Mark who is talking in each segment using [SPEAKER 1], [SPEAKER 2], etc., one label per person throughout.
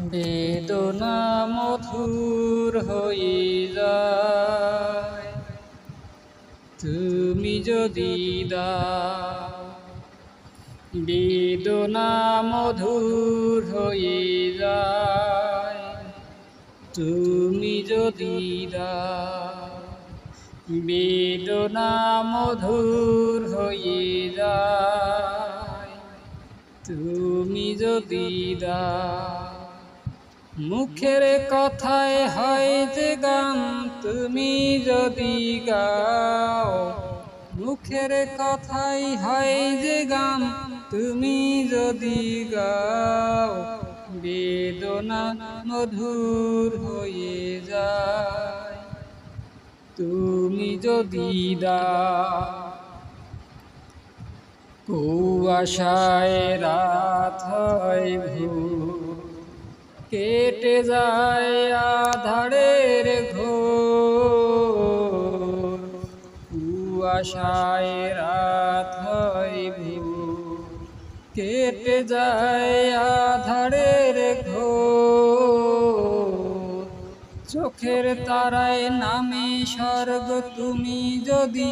[SPEAKER 1] বেদনা মধুর যায়। তুমি যদি দাও, বেদনা মধুর যায়। তুমি যদি দাও, বেদনা মধুর যায়। তুমি যদি দাও মুখের কথায় হয় যে গান, তুমি যদি গাও। মুখের কথাই হয় যে গান, তুমি যদি গাও। বেদনা মধুর হয়ে যায়। তুমি যদি দাও। কুয়াশায় রাত হয় ভোর। কেটে যায় আধারের ঘোর। কুয়াশায় রাত হয় কেটে যায় আধারের ঘোর। চোখের তারায় নামে স্বর্গ তুমি যদি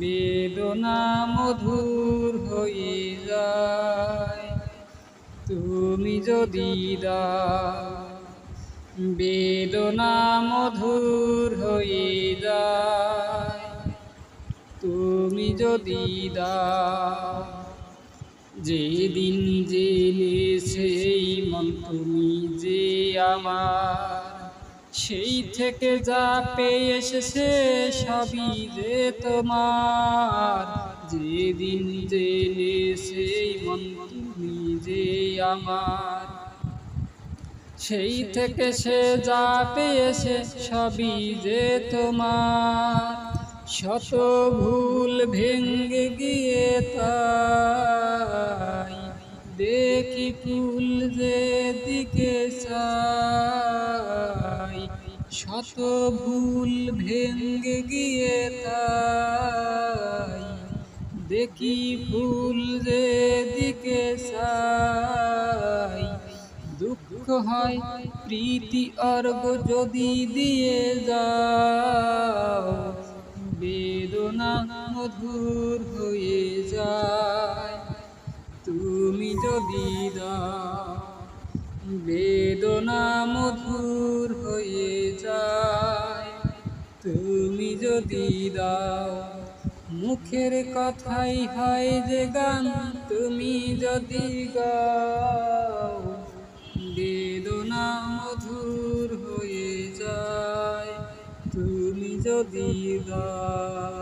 [SPEAKER 1] বেদনা মধুর হয়ে যায়। তুমি যদি বেদনা মধুর হয়ে যায়। তুমি যদি দা যেদিন জেনে সেই মন, তুমি যে আমার সেই থেকে যা পেয়ে এসেছে সবই যে তোমার। যেদিন জেনে সেই মন তুমি যে আমার। সেই থেকে সে যা পেয়েছে সবই যে তোমার। শত ভুল ভেঙ্গে গিয়ে তাই দেখি ফুল যে দিকে চাই শত ভুল ভেঙ্গে গিয়ে তাই দেখি ফুল যে দিকে চাই। দুঃখ হয় প্রীতি অর্ঘ যদি দিয়ে যাও, বেদনা মধুর হয়ে যায়। তুমি যদি দাও বেদনা মধুর হয়ে যায়। তুমি যদি দাও মুখের কথাই হয় যে গান, তুমি যদি গাও বেদনা মধুর হয়ে যায়। তুমি যদি গাও